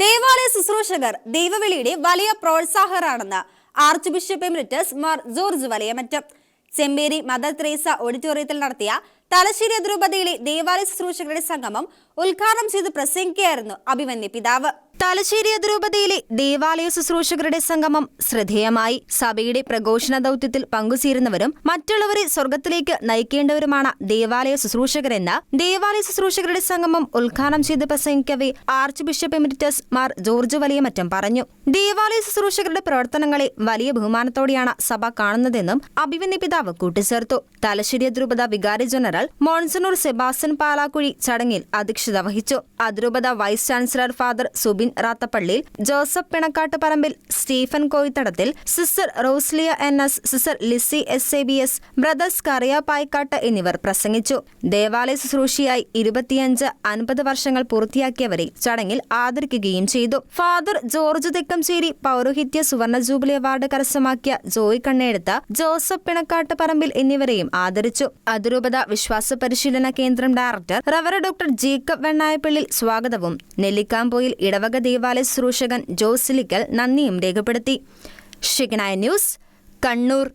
ദേവാലയ ശുശ്രൂഷകർ ദൈവവിളിയുടെ വലിയ പ്രോത്സാഹകരാണെന്ന് archbishop emeritus Mar George Valayamattam. Chemperi mother Thresa ഓഡിറ്റോറിയത്തിൽ നടത്തിയ തലശ്ശേരി അതിരൂപതയിലെ ദേവാലയ ശുശ്രൂഷകരുടെ സംഗമം ഉദ്ഘാടനം ചെയ്ത് പ്രസംഗിക്കുകയായിരുന്നു അഭിമന്യ പിതാവ്. തലശ്ശേരി അതിരൂപതയിലെ ദേവാലയ ശുശ്രൂഷകരുടെ സംഗമം ശ്രദ്ധേയമായി. സഭയുടെ പ്രഘോഷണ ദൗത്യത്തിൽ പങ്കുചേരുന്നവരും മറ്റുള്ളവരെ സ്വർഗത്തിലേക്ക് നയിക്കേണ്ടവരുമാണ് ദേവാലയ ശുശ്രൂഷകരെന്ന് ദേവാലയ ശുശ്രൂഷകരുടെ സംഗമം ഉദ്ഘാടനം ചെയ്ത് പ്രസംഗിക്കവെ archbishop emeritus Mar George Valiyamattam പറഞ്ഞു. ദേവാലയ ശുശ്രൂഷകരുടെ പ്രവർത്തനങ്ങളെ വലിയ ബഹുമാനത്തോടെയാണ് സഭ കാണുന്നതെന്നും അഭിമന്യ പിതാവ് കൂട്ടിച്ചേർത്തു. തലശ്ശേരി അതിരൂപത വികാരി ജനറൽ മോൺസനൂർ സെബാസ്റ്റ്യൻ പാലാക്കുഴി ചടങ്ങിൽ അധ്യക്ഷത വഹിച്ചു. അതിരൂപത vice chancellor father Subin Rathappallil Joseph Pinakkattu Parambil Stephen Koyithadathil sister Roslia N S sister Lissy S A B S brothers Kuriya Paikkattu എന്നിവർ പ്രസംഗിച്ചു. ദേവാലയ ശുശ്രൂഷയായി ഇരുപത്തിയഞ്ച് അൻപത് വർഷങ്ങൾ പൂർത്തിയാക്കിയവരെ ചടങ്ങിൽ ആദരിക്കുകയും ചെയ്തു. ഫാദർ ജോർജ് തെക്കംചേരി പൗരോഹിത്യ സുവർണ ജൂബിലി അവാർഡ് കരസ്ഥമാക്കിയ ജോയ് കണ്ണെടുത്ത ജോസഫ് പിണക്കാട്ട് പറമ്പിൽ എന്നിവരെയും ആദരിച്ചു. അതിരൂപത വിശ്വാസ പരിശീലന കേന്ദ്രം director rev doctor Jacob Vennayappallil സ്വാഗതവും നെല്ലിക്കാമ്പോയിൽ ഇടവക ദേവാലയ ശുശ്രൂഷകൻ ജോസിലിക്കൽ നന്ദിയും രേഖപ്പെടുത്തി. ഷിഗ്നായ ന്യൂസ് കണ്ണൂർ.